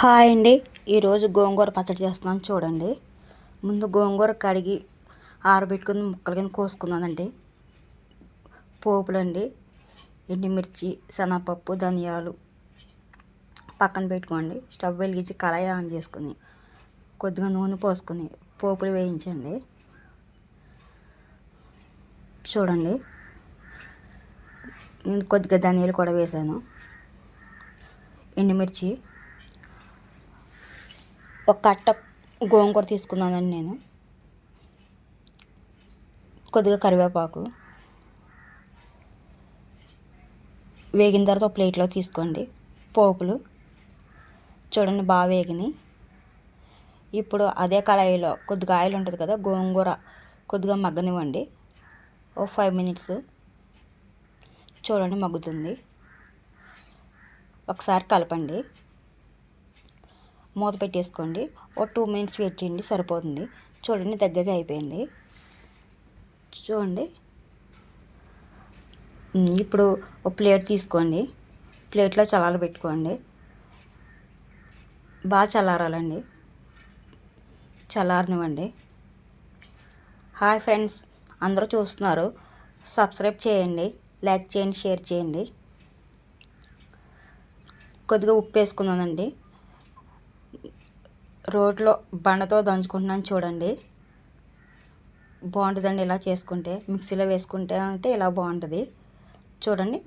Hi అండి. ఈరోజు గోంగూర పచ్చడి చేస్తున్నాను చూడండి. ముందు గోంగూర కడిగి ఆరబెట్టుకుని ముక్కలు కింద కోసుకున్నానండి పోపులండి ఎండుమిర్చి శనగపప్పు ధనియాలు పక్కన పెట్టుకోండి. స్టవ్ వెలిగించి కళాయి ఆన్ చేసుకుని కొద్దిగా నూనె పోసుకొని పోపులు వేయించండి. చూడండి. నేను కొద్దిగా ధనియాలు కూడా వేసాను. ఎండుమిర్చి ఒక కట్ట గోంగూర తీసుకున్నానండి నేను. కొద్దిగా కరివేపాకు. వేగిన తర్వాత ఒక ప్లేట్లో తీసుకోండి. పోపులు. చూడండి బాగా వేగినాయి. ఇప్పుడు అదే కళాయిలో కొద్దిగా ఆయిల్ ఉంటుంది కదా గోంగూర కొద్దిగా మగ్గనివ్వండి. ఓ ఫైవ్ మినిట్స్. చూడండి మగ్గుతుంది. ఒకసారి కలపండి. మూత పెట్టేసుకోండి. ఒక టూ మినిట్స్ వెయిట్ చేయండి సరిపోతుంది. చూడండి దగ్గరగా అయిపోయింది. చూడండి. ఇప్పుడు ఒక ప్లేట్ తీసుకోండి. ప్లేట్లో చల్లార పెట్టుకోండి. బాగా చల్లారాలండి. చల్లారనివ్వండి. హాయ్ ఫ్రెండ్స్ అందరూ చూస్తున్నారు. సబ్స్క్రైబ్ చేయండి లైక్ చేయండి షేర్ చేయండి. కొద్దిగా ఉప్పు వేసుకున్నానండి రోడ్లో బండతో దంచుకుంటున్నాను చూడండి. బాగుంటుందండి ఇలా చేసుకుంటే. మిక్సీలో వేసుకుంటే అంటే ఇలా బాగుంటుంది. చూడండి.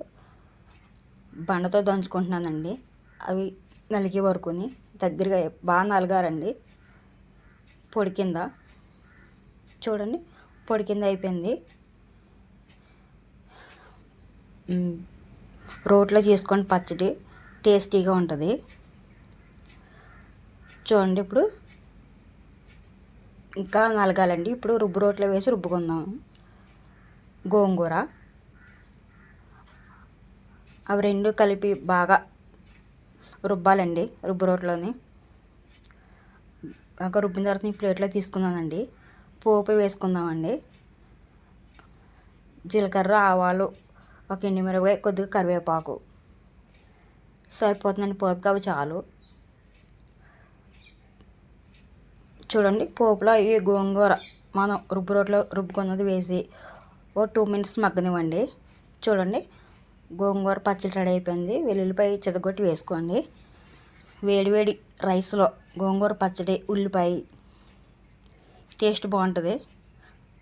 బండతో దంచుకుంటున్నానండి. అవి నలిగే వరకుని దగ్గరగా బాగా నలగారండి పొడి కింద. చూడండి. పొడి కింద అయిపోయింది. రోట్లో చేసుకొని పచ్చడి టేస్టీగా ఉంటుంది. చూడండి ఇప్పుడు. ఇంకా నలగాలండి. ఇప్పుడు రుబ్బు రోట్లో వేసి రుబ్బుకుందాం. గోంగూర. అవి రెండు కలిపి బాగా రుబ్బాలండి రుబ్బు రోట్లోని. బాగా రుబ్బిన తర్వాత ప్లేట్లో తీసుకున్నానండి పోపు వేసుకుందామండి. జీలకర్ర ఆవాలు ఒక ఎండుమిరపకాయ కొద్దిగా కరివేపాకు. సరిపోతుందండి పోపుకి అవి చాలు. చూడండి పోపులో ఈ గోంగూర మనం రుబ్బు రోట్లో రుబ్బుకున్నది వేసి ఓ టూ మినిట్స్ మగ్గనివ్వండి. చూడండి గోంగూర పచ్చడి రెడీ అయిపోయింది. వెల్లుల్లిపాయ చెదగొట్టి వేసుకోండి. వేడివేడి రైస్లో గోంగూర పచ్చడి ఉల్లిపాయ టేస్ట్ బాగుంటుంది.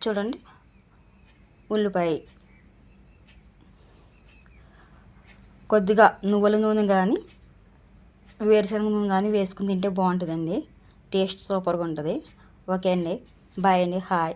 చూడండి ఉల్లిపాయ కొద్దిగా నువ్వుల నూనె కానీ వేరుశనగ నూనె కానీ వేసుకుని తింటే బాగుంటుందండి. టేస్ట్ సూపర్గా ఉంటుంది. ఓకే అండి. బాయ్ అండి. హాయ్.